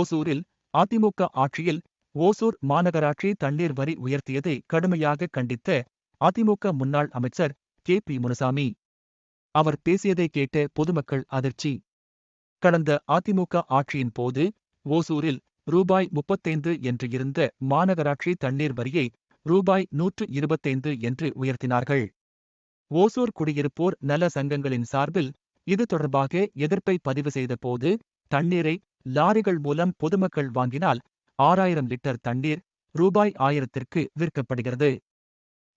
ஓசூரில் அதிமுக ஆட்சியில் ஓசூர் மாநகராட்சி தண்ணீர் வரி உயர்த்தியதை கடுமையாக கண்டித்த அதிமுக முன்னாள் அமைச்சர் கே பி முனுசாமி. அவர் பேசியதை கேட்ட பொதுமக்கள் அதிர்ச்சி. கடந்த அதிமுக ஆட்சியின் போது ஓசூரில் ரூபாய் முப்பத்தைந்து என்று இருந்த மாநகராட்சி தண்ணீர் வரியை ரூபாய் நூற்று இருபத்தைந்து என்று உயர்த்தினார்கள். ஓசூர் குடியிருப்போர் நல சங்கங்களின் சார்பில் இது தொடர்பாக எதிர்ப்பை பதிவு செய்த போது தண்ணீரை லாரிகள் மூலம் பொதுமக்கள் வாங்கினால் ஆறாயிரம் லிட்டர் தண்ணீர் ரூபாய் ஆயிரத்திற்கு விற்கப்படுகிறது.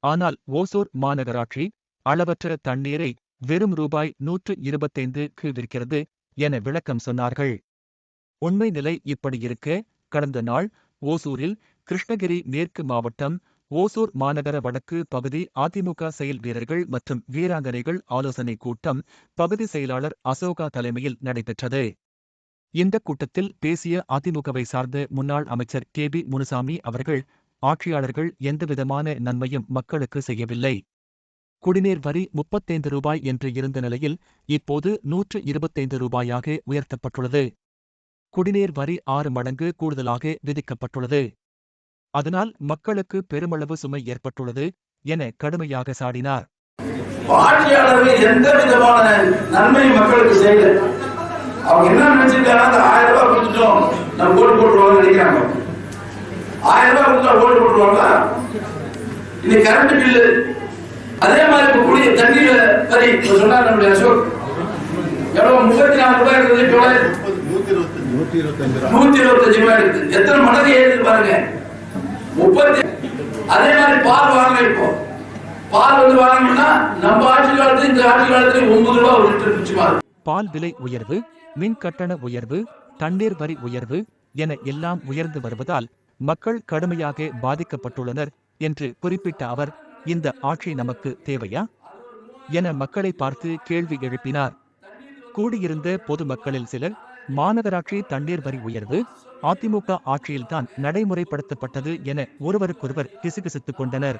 ஆனால் ஓசூர் மாநகராட்சி அளவற்ற தண்ணீரை வெறும் ரூபாய் நூற்று இருபத்தைந்துக்கு விற்கிறது என விளக்கம் சொன்னார்கள். உண்மை நிலை இப்படி இருக்க கடந்த நாள் ஓசூரில் கிருஷ்ணகிரி மேற்கு மாவட்டம் ஓசூர் மாநகர வடக்கு பகுதி அதிமுக செயல் வீரர்கள் மற்றும் வீராங்கனைகள் ஆலோசனைக் கூட்டம் பகுதி செயலாளர் அசோகா தலைமையில் நடைபெற்றது. இந்த கூட்டத்தில் பேசிய அதிமுகவை சார்ந்த முன்னாள் அமைச்சர் கே பி முனுசாமி அவர்கள் ஆட்சியாளர்கள் எந்தவிதமான நன்மையும் மக்களுக்கு செய்யவில்லை. குடிநீர் வரி முப்பத்தைந்து ரூபாய் என்று இருந்த நிலையில் இப்போது நூற்று இருபத்தைந்து ரூபாயாக உயர்த்தப்பட்டுள்ளது. குடிநீர் வரி ஆறு மடங்கு கூடுதலாக விதிக்கப்பட்டுள்ளது. அதனால் மக்களுக்கு பெருமளவு சுமை ஏற்பட்டுள்ளது என கடுமையாக சாடினார். ஆட்சியாளர்கள் எந்த விதமான நன்மை மக்களுக்கு செய்யல. அவங்க என்ன நினைச்சிருக்காங்க அந்த ஆயிரம் ரூபாய் கொடுத்துட்டோம். நம்ம ஓட்டு போட்டுருவாங்க நினைக்கிறாங்க. ஆயிரம் ரூபாய் கொடுத்தா ஓட்டு போட்டுருவாங்களா? இன்னைக்கு கரண்ட் பில்லு அதே மாதிரி இப்ப குடிய தண்ணீர் வரி சொன்னார் நம்முடைய அசோக் எவ்வளவு? முப்பத்தி நாலு ரூபாய் இருக்குது இப்ப நூத்தி இருபத்தஞ்சு ரூபாய் இருக்குது எத்தனை மடங்கு ஏறுது பாருங்க. முப்பத்தி அதே மாதிரி பால் வாங்க இப்போ. பால் வந்து வாங்கணும்னா நம்ம ஆட்சி காலத்துல இந்த ஆட்சி காலத்துல ஒன்பது ரூபாய் ஒரு லிட்டர் மிச்சமா பால் விலை உயர்வு மின் கட்டண உயர்வு தண்ணீர் வரி உயர்வு என எல்லாம் உயர்ந்து வருவதால் மக்கள் கடுமையாக பாதிக்கப்பட்டுள்ளனர் என்று குறிப்பிட்ட அவர் இந்த ஆட்சி நமக்கு தேவையா? என மக்களை பார்த்து கேள்வி எழுப்பினார். கூடியிருந்த பொதுமக்களில் சிலர் மாநகராட்சி தண்ணீர் வரி உயர்வு அதிமுக ஆட்சியில்தான் நடைமுறைப்படுத்தப்பட்டது என ஒருவருக்கொருவர் கிசுகிசுத்துக் கொண்டனர்.